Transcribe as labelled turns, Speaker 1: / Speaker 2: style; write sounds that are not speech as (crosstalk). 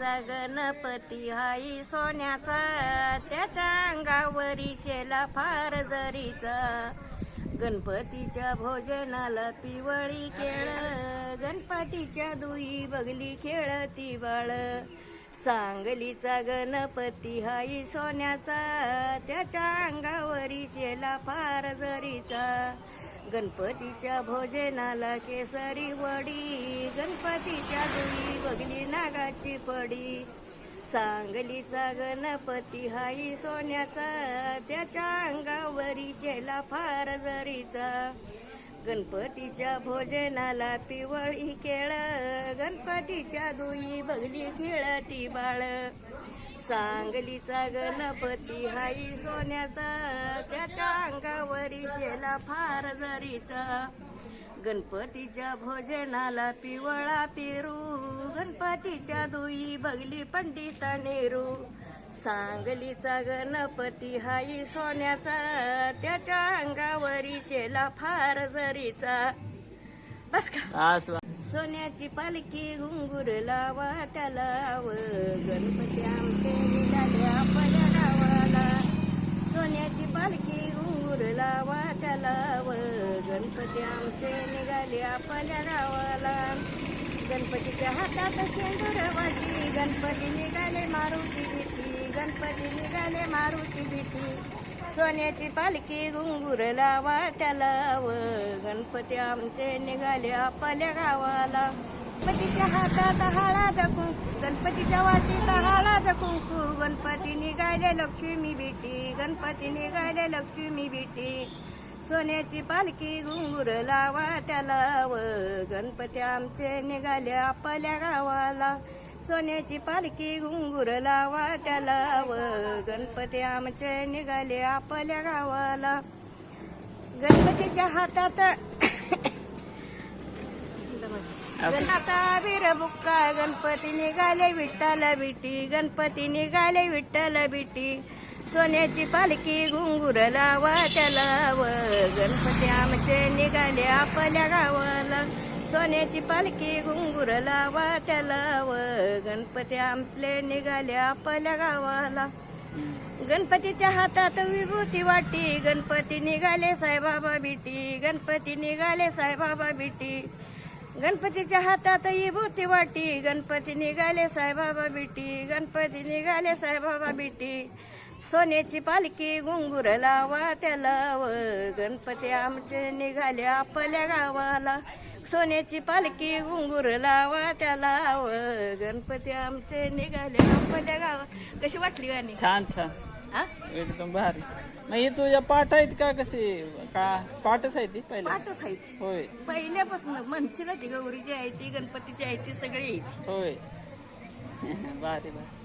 Speaker 1: सांगलीचा गणपती हाई सोन्याचा त्याच्या अंगावरी शेला फार जरीचा. गणपतीच्या भोजनाला पिवळी केळ गणपतीच्या दुई बगली खेळती बाळ सांगलीचा गणपती हाई सोन्याचा त्याच्या अंगावरी शेला फार जरीचा. गणपतीच्या भोजनाला केसरी वडी गणपतीच्या दुई बघली नागाची पडी. सांगलीचा गणपती हाई सोन्याचा त्याच्या अंगावरी शेला फार जरीचा. गणपतीच्या भोजनाला पिवळी केळ गणपतीच्या दुई बघली खेळती बाळ. सांगलीचा गणपती हाई सोन्याचा त्याच्या अंगावरी शेला फार जरीचा. गणपतीच्या भोजनाला पिवळा पेरू गणपतीच्या दुई बगली पंडिता नेहरू. सांगलीचा गणपती हाई सोन्याचा त्याच्या अंगावरी शेला फार जरीचा. बस का? सोन्याची पालखी घुंगूर लावा त्याला गणपती आमचे निघाले आपल्या गावाला. सोन्याची पालखी घुंगूर लावा त्याला गणपती आमचे निघाले आपल्या गावाला. गणपतीच्या हातात शेंदूर वाटी गणपती निघाले मारुती भीती. गणपती निघाले मारुती भीती. सोन्याची पालखी घुंगूर लावा त्याला गणपती आमचे निघाले आपल्या गावाला. गणपतीच्या हातात हाळा जगू गणपतीच्या वाटीत हळद जगू गणपती निघाले लक्ष्मी बेटी गणपती निघाले लक्ष्मी बेटी सोन्याची पालखी घुंगूर लावा त्याला व गणपती आमचे निघाले आपल्या गावाला. सोन्याची पालखी घुंगूर लावा त्याला व गणपती आमचे निघाले आपल्या गावाला. गणपतीच्या हातात आता वीर बुक्का गणपती निघाले विठ्ठल बिटी गणपती निघाले विठ्ठल बिटी. सोन्याची पालखी घुंगूर लावा त्याला गणपती आमचे निघाले आपल्या गावाला. सोन्याची पालखी घुंगूर लावा त्याला गणपती आमचे निघाले आपल्या गावाला. गणपतीच्या हातात विभूती वाटी गणपती निघाले साईबाबा बिटी गणपती निघाले साईबाबा बिटी गणपतीच्या हातात विभूती वाटी गणपती निघाले साईबाबा बिटी गणपती निघाले साईबाबा बिटी सोन्याची पालखी घुंगूर लावा त्याला व गणपती आमचे निघाले आपल्या गावाला. सोन्याची पालखी घुंगूर लावा त्याला व गणपती आमचे निघाले आपल्या गावात कशी वाटली गाणी?
Speaker 2: छान छान.
Speaker 1: हा?
Speaker 2: एकदम भारी. मग हे तुझ्या पाठ आहेत का कसे? का पाठच आहे ती पहिल्या?
Speaker 1: पाठच आहे ती.
Speaker 2: होय.
Speaker 1: पहिल्यापासून म्हणशील ती गौरीची आहे ती गणपतीची आहे ती सगळी. आहे ती.
Speaker 2: होय. (laughs) भारी भारी.